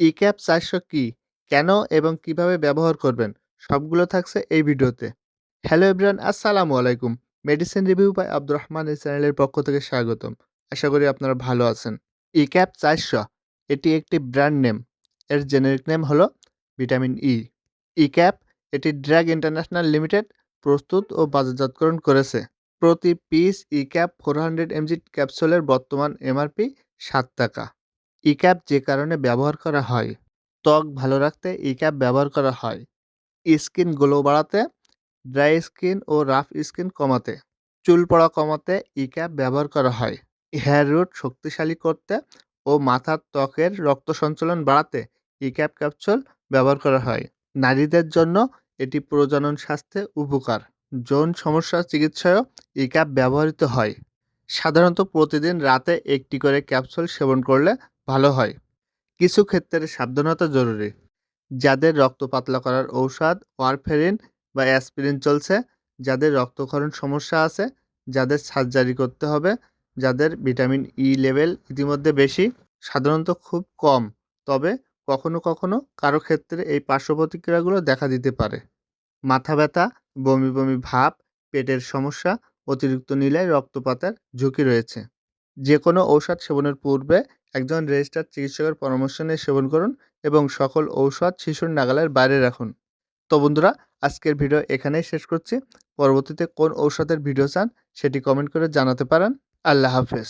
E-Cap চারশো কি? কেন এবং কীভাবে ব্যবহার করবেন? সবগুলো থাকছে এই ভিডিওতে। হ্যালো এভরিওয়ান, আসসালামু আলাইকুম। Medicine review by Abdur Rahman এই চ্যানেলের পক্ষ থেকে স্বাগতম। আশা করি আপনারা ভালো আছেন। ইক্যাপ চারশো, এটি একটি ব্র্যান্ড নেম। এর জেনেরিক নেম হলো ভিটামিন ই। ইক্যাপ এটি ড্রাগ ইন্টারন্যাশনাল লিমিটেড প্রস্তুত ও বাজারজাতকরণ করেছে। প্রতি piece Ecap four hundred mg ক্যাপসুলের বর্তমান এমআরপি সাত টাকা। ইক্যাপ যে কারণে ব্যবহার করা হয়, ত্বক ভালো রাখতে ইক্যাপ ব্যবহার করা হয়। স্কিন গ্লো বাড়াতে, ড্রাই স্কিন ও রাফ স্কিন কমাতে, চুল পড়া কমাতে ইক্যাপ ব্যবহার করা হয়। হেয়ার রুট শক্তিশালী করতে ও মাথার ত্বকের রক্ত সঞ্চালন বাড়াতে ইক্যাপ ক্যাপসুল ব্যবহার করা হয়। নারীদের জন্য এটি প্রজনন স্বাস্থ্যে উপকার। যৌন সমস্যার চিকিৎসায়ও ইক্যাপ ব্যবহৃত হয়। সাধারণত প্রতিদিন রাতে একটি করে ক্যাপসুল সেবন করলে ভালো হয়। কিছু ক্ষেত্রে সাবধানতা জরুরি। যাদের রক্ত পাতলা করার ঔষধ, ওয়ারফেরিন বা অ্যাসপিরিন চলছে, যাদের রক্তক্ষরণ সমস্যা আছে, যাদের সার্জারি করতে হবে, যাদের ভিটামিন ই লেভেল ইতিমধ্যে বেশি, সাধারণত খুব কম। তবে কখনো কখনো কারও ক্ষেত্রে এই পার্শ্ব প্রতিক্রিয়াগুলো দেখা দিতে পারে। মাথা ব্যথা, বমি বমি ভাব, পেটের সমস্যা, অতিরিক্ত নীলায় রক্তপাতের ঝুঁকি রয়েছে। যে কোনো ঔষধ সেবনের পূর্বে একজন রেজিস্টার চিকিৎসকের পরামর্শ নিয়ে সেবন করুন এবং সকল ঔষধ শিশুর নাগালের বাইরে রাখুন। তো বন্ধুরা, আজকের ভিডিও এখানেই শেষ করছি। পরবর্তীতে কোন ঔষধের ভিডিও চান সেটি কমেন্ট করে জানাতে পারেন। আল্লাহ হাফেজ।